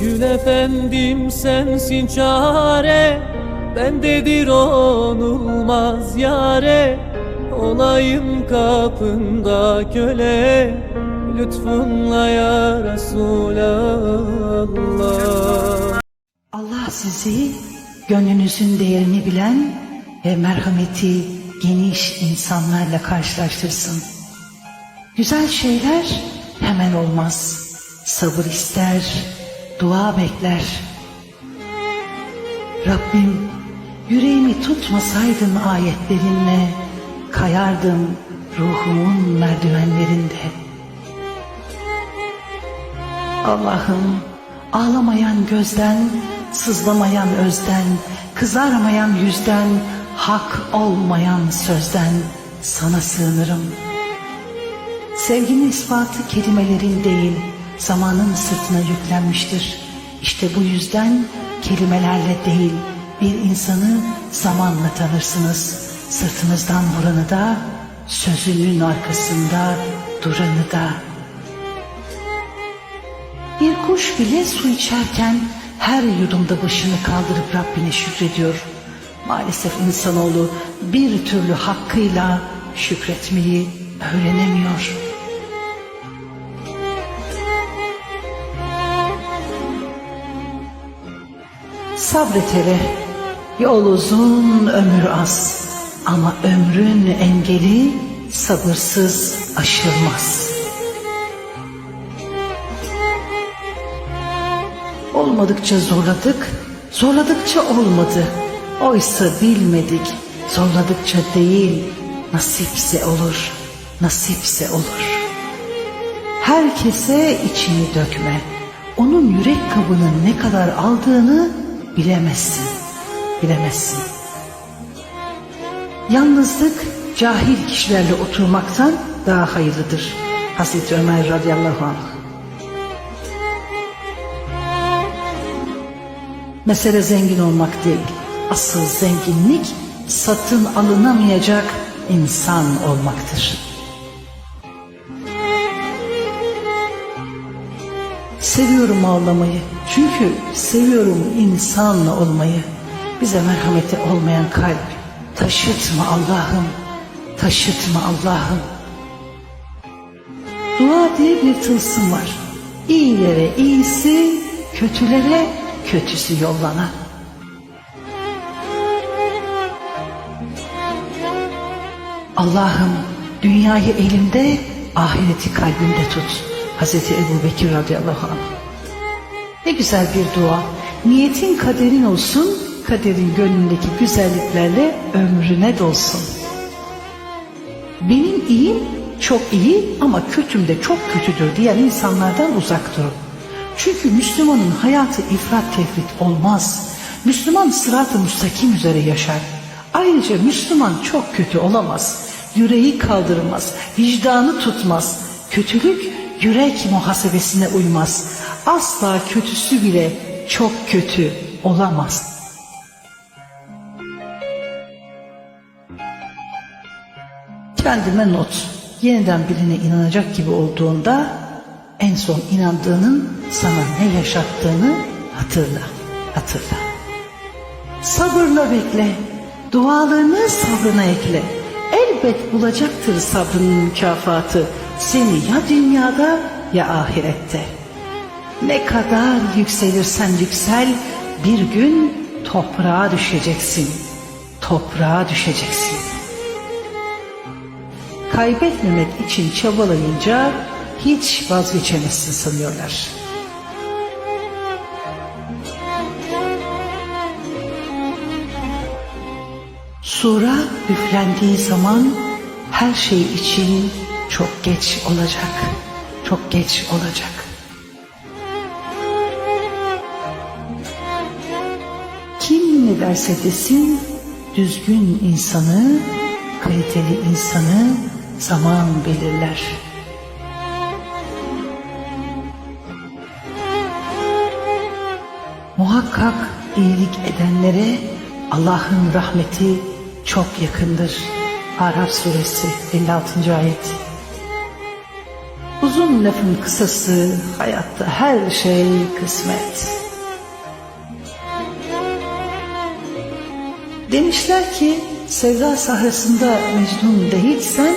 Gül efendim sensin çare Bendedir onulmaz yare Olayım kapında köle Lütfunla ya Resulallah Allah sizi gönlünüzün değerini bilen ve merhameti geniş insanlarla karşılaştırsın. Güzel şeyler hemen olmaz. Sabır ister, dua bekler. Rabbim yüreğimi tutmasaydın ayetlerinle kayardım ruhumun merdivenlerinde. Allah'ım ağlamayan gözden, sızlamayan özden, kızarmayan yüzden, hak olmayan sözden sana sığınırım. Sevginin ispatı kelimelerin değil, zamanın sırtına yüklenmiştir. İşte bu yüzden kelimelerle değil, bir insanı zamanla tanırsınız. Sırtınızdan vuranı da, sözünün arkasında duranı da. Bir kuş bile su içerken her yudumda başını kaldırıp Rabbine şükrediyor. Maalesef insanoğlu bir türlü hakkıyla şükretmeyi öğrenemiyor. Sabret hele, yol uzun ömür az ama ömrün engeli sabırsız aşılmaz.'' Olmadıkça zorladık, zorladıkça olmadı. Oysa bilmedik, zorladıkça değil, nasipse olur, nasipse olur. Herkese içini dökme. Onun yürek kabının ne kadar aldığını bilemezsin, bilemezsin. Yalnızlık cahil kişilerle oturmaktan daha hayırlıdır. Hazreti Ömer radıyallahu anh. Mesele zengin olmak değil. Asıl zenginlik satın alınamayacak insan olmaktır. Seviyorum ağlamayı. Çünkü seviyorum insanla olmayı. Bize merhameti olmayan kalp taşıtma Allah'ım. Taşıtma Allah'ım. Dua diye bir tılsım var. İyilere iyisi, kötülere kötüsü yollana. Allah'ım dünyayı elimde, ahireti kalbimde tut. Hazreti Ebu Bekir radıyallahu anh. Ne güzel bir dua. Niyetin kaderin olsun, kaderin gönlündeki güzelliklerle ömrüne dolsun. Benim iyiyim çok iyi ama kötüm de çok kötüdür diyen insanlardan uzak durun. Çünkü Müslümanın hayatı ifrat tefrit olmaz. Müslüman sırat-ı müstakim üzere yaşar. Ayrıca Müslüman çok kötü olamaz. Yüreği kaldırmaz, vicdanı tutmaz. Kötülük yürek muhasebesine uymaz. Asla kötüsü bile çok kötü olamaz. Kendime not. Yeniden birine inanacak gibi olduğunda en son inandığının sana ne yaşattığını hatırla, hatırla. Sabırla bekle, dualarını sabrına ekle. Elbet bulacaktır sabrının mükafatı seni ya dünyada ya ahirette. Ne kadar yükselirsen yüksel bir gün toprağa düşeceksin, toprağa düşeceksin. Kaybetmemek için çabalayınca hiç vazgeçemezsin sanıyorlar. Sura üflendiği zaman her şey için çok geç olacak. Çok geç olacak. Kim ne derse desin düzgün insanı, kaliteli insanı zaman belirler. Muhakkak iyilik edenlere Allah'ın rahmeti çok yakındır. Araf suresi 56. ayet. Uzun lafın kısası hayatta her şey kısmet. Demişler ki sevda sahrasında Mecnun değilsen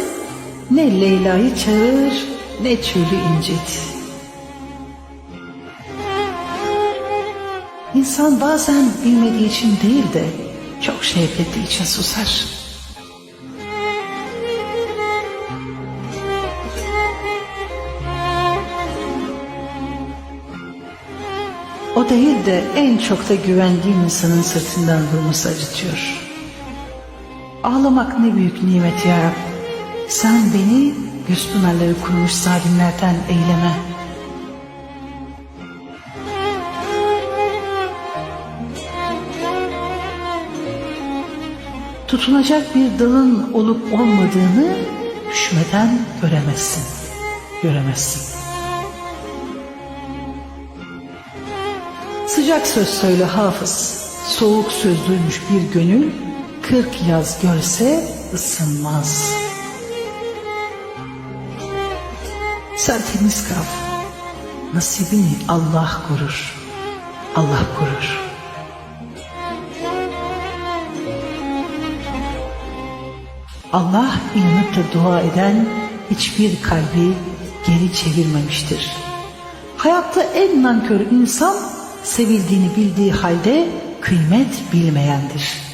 ne Leyla'yı çağır ne çölü incit. İnsan bazen bilmediği için değil de çok şey için susar. O değil de en çok da güvendiğim insanın sırtından vurması acıtıyor. Ağlamak ne büyük nimet ya Rab. Sen beni göz pınarları kurmuş zalimlerden eyleme. Tutunacak bir dalın olup olmadığını düşmeden göremezsin. Göremezsin. Sıcak söz söyle hafız, soğuk söz duymuş bir gönül, kırk yaz görse ısınmaz. Sen temiz kal, nasibini Allah korur, Allah korur. Allah inanıp da dua eden hiçbir kalbi geri çevirmemiştir. Hayatta en nankör insan sevildiğini bildiği halde kıymet bilmeyendir.